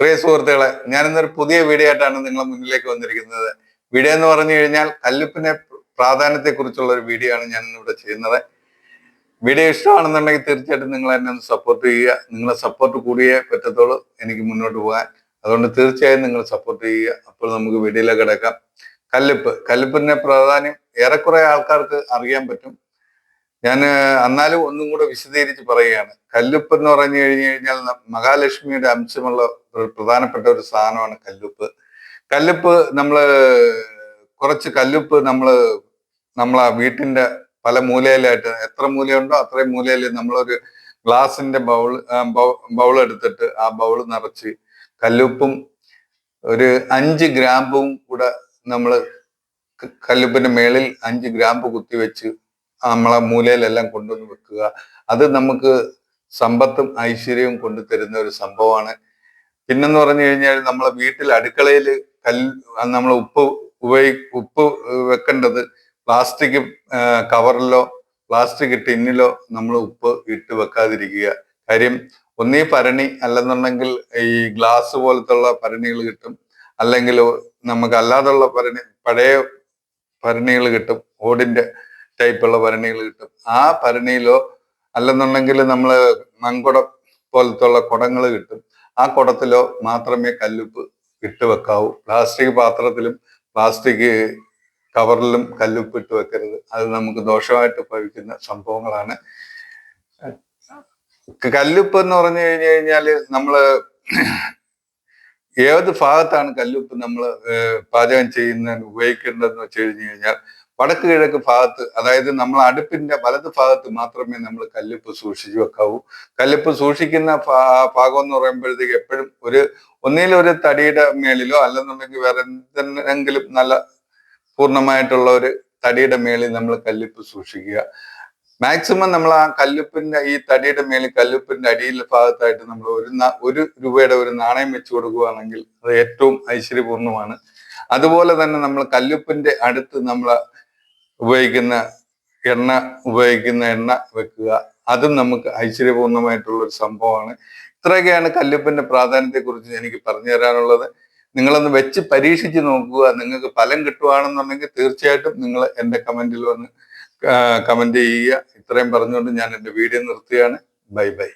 പ്രിയ സുഹൃത്തുക്കളെ ഞാനിന്നൊരു പുതിയ വീഡിയോ ആയിട്ടാണ് നിങ്ങളെ മുന്നിലേക്ക് വന്നിരിക്കുന്നത്. വീഡിയോ എന്ന് പറഞ്ഞു കഴിഞ്ഞാൽ കല്ലുപ്പിനെ പ്രാധാന്യത്തെ കുറിച്ചുള്ള ഒരു വീഡിയോ ആണ് ഞാൻ ഇന്നിവിടെ ചെയ്യുന്നത്. വീഡിയോ ഇഷ്ടമാണെന്നുണ്ടെങ്കിൽ തീർച്ചയായിട്ടും നിങ്ങൾ എന്നെ ഒന്ന് സപ്പോർട്ട് ചെയ്യുക. നിങ്ങളെ സപ്പോർട്ട് കൂടിയേ പറ്റത്തുള്ളൂ എനിക്ക് മുന്നോട്ട് പോകാൻ. അതുകൊണ്ട് തീർച്ചയായും നിങ്ങൾ സപ്പോർട്ട് ചെയ്യുക. അപ്പോൾ നമുക്ക് വീഡിയോയിലേക്ക് കിടക്കാം. കല്ലുപ്പ്. കല്ലുപ്പിന്റെ പ്രാധാന്യം ഏറെക്കുറെ ആൾക്കാർക്ക് അറിയാൻ പറ്റും. ഞാൻ എന്നാലും ഒന്നും കൂടെ വിശദീകരിച്ച് പറയുകയാണ്. കല്ലുപ്പ് എന്ന് പറഞ്ഞു കഴിഞ്ഞു കഴിഞ്ഞാൽ മഹാലക്ഷ്മിയുടെ അംശമുള്ള പ്രധാനപ്പെട്ട ഒരു സാധനമാണ് കല്ലുപ്പ്. കല്ലുപ്പ് നമ്മൾ കുറച്ച് കല്ലുപ്പ് നമ്മൾ നമ്മളെ വീട്ടിന്റെ പല മൂലയിലായിട്ട് എത്ര മൂലയുണ്ടോ അത്രയും മൂലയിൽ നമ്മളൊരു ഗ്ലാസിന്റെ ബൗൾ ബൗൾ എടുത്തിട്ട് ആ ബൗൾ നിറച്ച് കല്ലുപ്പും ഒരു അഞ്ച് ഗ്രാമ്പും കൂടെ നമ്മൾ കല്ലുപ്പിന്റെ മേളിൽ അഞ്ച് ഗ്രാമ്പ് കുത്തിവെച്ച് നമ്മളെ മൂലയിലെല്ലാം കൊണ്ടുവന്ന് വെക്കുക. അത് നമുക്ക് സമ്പത്തും ഐശ്വര്യവും കൊണ്ടു തരുന്ന ഒരു സംഭവമാണ്. പിന്നെന്ന് പറഞ്ഞു കഴിഞ്ഞാൽ നമ്മളെ വീട്ടിൽ അടുക്കളയിൽ കല്ല് നമ്മൾ ഉപ്പ് ഉപയോഗി ഉപ്പ് വെക്കേണ്ടത് പ്ലാസ്റ്റിക് കവറിലോ പ്ലാസ്റ്റിക് ടിന്നിലോ നമ്മൾ ഉപ്പ് ഇട്ട് വെക്കാതിരിക്കുക. കാര്യം ഒന്നീ ഭരണി അല്ലെന്നുണ്ടെങ്കിൽ ഈ ഗ്ലാസ് പോലത്തുള്ള ഭരണികൾ കിട്ടും. അല്ലെങ്കിൽ നമുക്ക് അല്ലാതുള്ള ഭരണി പഴയ ഭരണികൾ കിട്ടും. ഓടിന്റെ ടൈപ്പുള്ള ഭരണികൾ കിട്ടും. ആ ഭരണിയിലോ അല്ലെന്നുണ്ടെങ്കിൽ നമ്മൾ മൺകുടം പോലത്തുള്ള കുടങ്ങൾ കിട്ടും. ആ കുടത്തിലോ മാത്രമേ കല്ലുപ്പ് ഇട്ട് വെക്കാവൂ. പ്ലാസ്റ്റിക് പാത്രത്തിലും പ്ലാസ്റ്റിക് കവറിലും കല്ലുപ്പ് ഇട്ട് വെക്കരുത്. അത് നമുക്ക് ദോഷമായിട്ട് ഭവിക്കുന്ന സംഭവങ്ങളാണ്. കല്ലുപ്പ് എന്ന് പറഞ്ഞു കഴിഞ്ഞു കഴിഞ്ഞാൽ നമ്മൾ ഏത് ഭാഗത്താണ് കല്ലുപ്പ് നമ്മൾ പാചകം ചെയ്യുന്നതിന് ഉപയോഗിക്കേണ്ടതെന്ന് വെച്ച് കഴിഞ്ഞു കഴിഞ്ഞാൽ വടക്ക് കിഴക്ക് ഭാഗത്ത് അതായത് നമ്മൾ അടുപ്പിന്റെ വലത് ഭാഗത്ത് മാത്രമേ നമ്മൾ കല്ലുപ്പ് സൂക്ഷിച്ചു വെക്കാവൂ. കല്ലുപ്പ് സൂക്ഷിക്കുന്ന ഭാഗം എന്ന് പറയുമ്പോഴത്തേക്ക് എപ്പോഴും ഒരു ഒന്നിലും ഒരു തടിയുടെ മേളിലോ അല്ലെന്നുണ്ടെങ്കിൽ വേറെ എന്തെങ്കിലും നല്ല പൂർണമായിട്ടുള്ള ഒരു തടിയുടെ മേളിൽ നമ്മൾ കല്ലുപ്പ് സൂക്ഷിക്കുക. മാക്സിമം നമ്മൾ ആ കല്ലുപ്പിന്റെ ഈ തടിയുടെ മേളിൽ കല്ലുപ്പിന്റെ അടിയിലെ ഭാഗത്തായിട്ട് നമ്മൾ ഒരു ഒരു രൂപയുടെ ഒരു നാണയം വെച്ചു കൊടുക്കുകയാണെങ്കിൽ അത് ഏറ്റവും ഐശ്വര്യപൂർണമാണ് അതുപോലെ തന്നെ നമ്മൾ കല്ലുപ്പിന്റെ അടുത്ത് നമ്മൾ ഉപയോഗിക്കുന്ന എണ്ണ ഉപയോഗിക്കുന്ന എണ്ണ വെക്കുക. അതും നമുക്ക് ഐശ്വര്യപൂർണമായിട്ടുള്ള ഒരു സംഭവമാണ്. ഇത്രയൊക്കെയാണ് കല്ലുപ്പിന്റെ പ്രാധാന്യത്തെക്കുറിച്ച് എനിക്ക് പറഞ്ഞു തരാനുള്ളത്. നിങ്ങളൊന്ന് വെച്ച് പരീക്ഷിച്ച് നോക്കുക. നിങ്ങൾക്ക് ഫലം കിട്ടുവാണെന്നുണ്ടെങ്കിൽ തീർച്ചയായിട്ടും നിങ്ങൾ എന്റെ കമന്റിൽ വന്ന് കമന്റ് ചെയ്യുക. ഇത്രയും പറഞ്ഞുകൊണ്ട് ഞാൻ എന്റെ വീഡിയോ നിർത്തുകയാണ്. Bye bye.